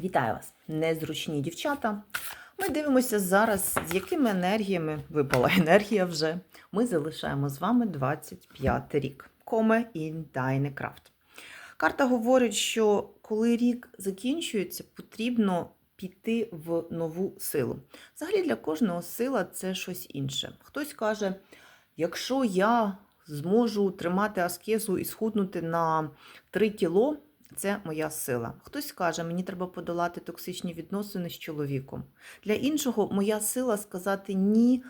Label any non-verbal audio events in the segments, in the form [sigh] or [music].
Вітаю вас, незручні дівчата. Ми дивимося зараз, з якими енергіями випала енергія вже. Ми залишаємо з вами 25 рік. Коме in Kraft. Карта говорить, що коли рік закінчується, потрібно піти в нову силу. Взагалі для кожного сила це щось інше. Хтось каже, якщо я зможу тримати аскезу і схуднути на 3 кіло, це моя сила. Хтось каже, мені треба подолати токсичні відносини з чоловіком. Для іншого моя сила сказати ні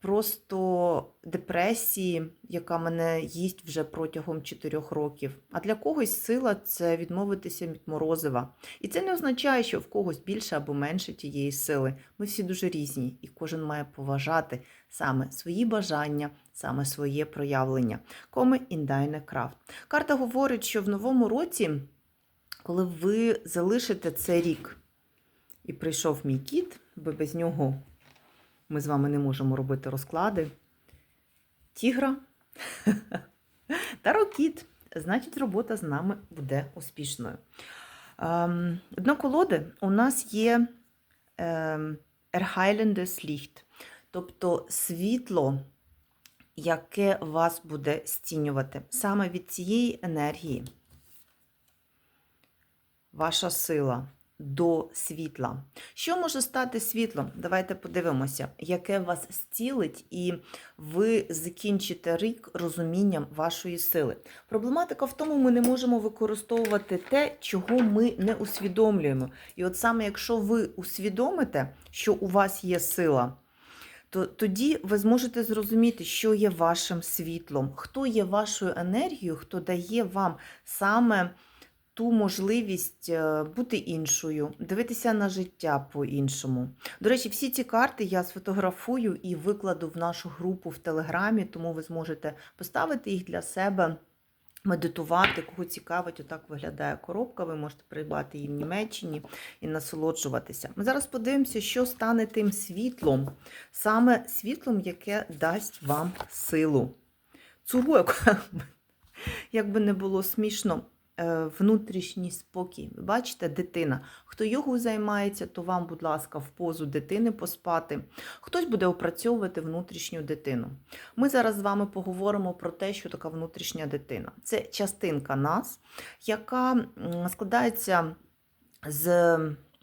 просто депресії, яка мене їсть вже протягом 4 років. А для когось сила це відмовитися від морозива. І це не означає, що в когось більше або менше тієї сили. Ми всі дуже різні, і кожен має поважати саме свої бажання, саме своє проявлення. Коми індайне крафт. Карта говорить, що в новому році, коли ви залишите цей рік, і прийшов мій кіт, бо без нього ми з вами не можемо робити розклади. Тігра [laughs] та рокіт. Значить, робота з нами буде успішною. Ем, Дно колоди у нас є ем, Erheilendes Licht, тобто світло, яке вас буде стінювати. Саме від цієї енергії ваша сила до світла. Що може стати світлом? Давайте подивимося, яке вас зцілить, і ви закінчите рік розумінням вашої сили. Проблематика в тому, ми не можемо використовувати те, чого ми не усвідомлюємо. І от саме якщо ви усвідомите, що у вас є сила, то тоді ви зможете зрозуміти, що є вашим світлом, хто є вашою енергією, хто дає вам саме ту можливість е, бути іншою, дивитися на життя по-іншому. До речі, всі ці карти я сфотографую і викладу в нашу групу в Телеграмі, тому ви зможете поставити їх для себе. Медитувати, кого цікавить, отак виглядає коробка. Ви можете придбати її в Німеччині і насолоджуватися. Ми зараз подивимося, що стане тим світлом, саме світлом, яке дасть вам силу. Цурок, як би не було смішно, внутрішній спокій. Ви бачите, дитина. Хто йогою займається, то вам, будь ласка, в позу дитини поспати. Хтось буде опрацьовувати внутрішню дитину. Ми зараз з вами поговоримо про те, що така внутрішня дитина. Це частинка нас, яка складається з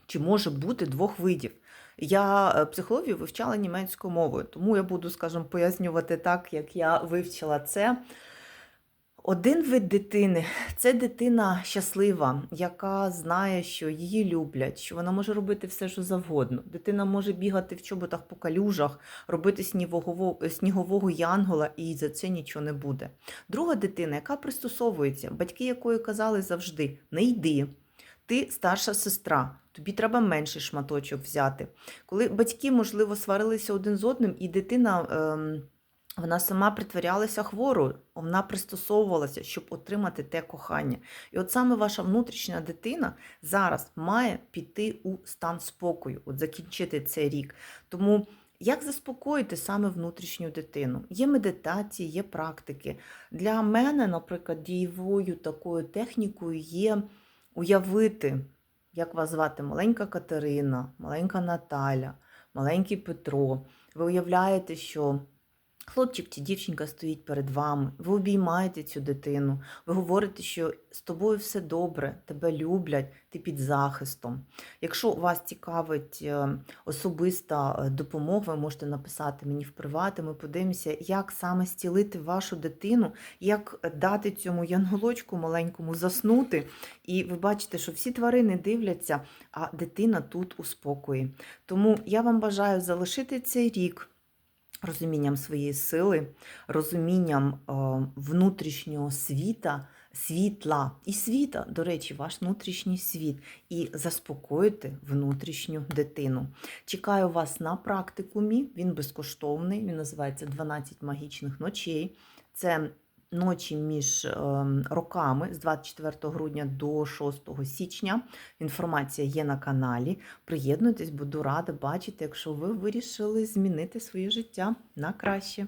чи може бути двох видів. Я е, психологію вивчала німецькою мовою, тому я буду, скажімо, пояснювати так, як я вивчила це. Один вид дитини це дитина щаслива, яка знає, що її люблять, що вона може робити все, що завгодно. Дитина може бігати в чоботах по калюжах, робити снігового, снігового янгола, і за це нічого не буде. Друга дитина, яка пристосовується, батьки якої казали завжди: не йди. Ти старша сестра, тобі треба менший шматочок взяти. Коли батьки, можливо, сварилися один з одним, і дитина. Ем, вона сама притворялася хворою, вона пристосовувалася, щоб отримати те кохання. І от саме ваша внутрішня дитина зараз має піти у стан спокою, от закінчити цей рік. Тому як заспокоїти саме внутрішню дитину? Є медитації, є практики. Для мене, наприклад, дієвою такою технікою є уявити, як вас звати маленька Катерина, маленька Наталя, маленький Петро. Ви уявляєте, що Хлопчик чи дівчинка стоїть перед вами, ви обіймаєте цю дитину, ви говорите, що з тобою все добре, тебе люблять, ти під захистом. Якщо вас цікавить е, особиста е, допомога, ви можете написати мені в приваті, ми подивимося, як саме стілити вашу дитину, як дати цьому янголочку маленькому заснути. І ви бачите, що всі тварини дивляться, а дитина тут у спокої. Тому я вам бажаю залишити цей рік розумінням своєї сили, розумінням е, внутрішнього світа, світла і світа, до речі, ваш внутрішній світ, і заспокоїти внутрішню дитину. Чекаю вас на практикумі, він безкоштовний, він називається «12 магічних ночей. Це ночі між ем, роками з 24 грудня до 6 січня. Інформація є на каналі. Приєднуйтесь, буду рада бачити, якщо ви вирішили змінити своє життя на краще.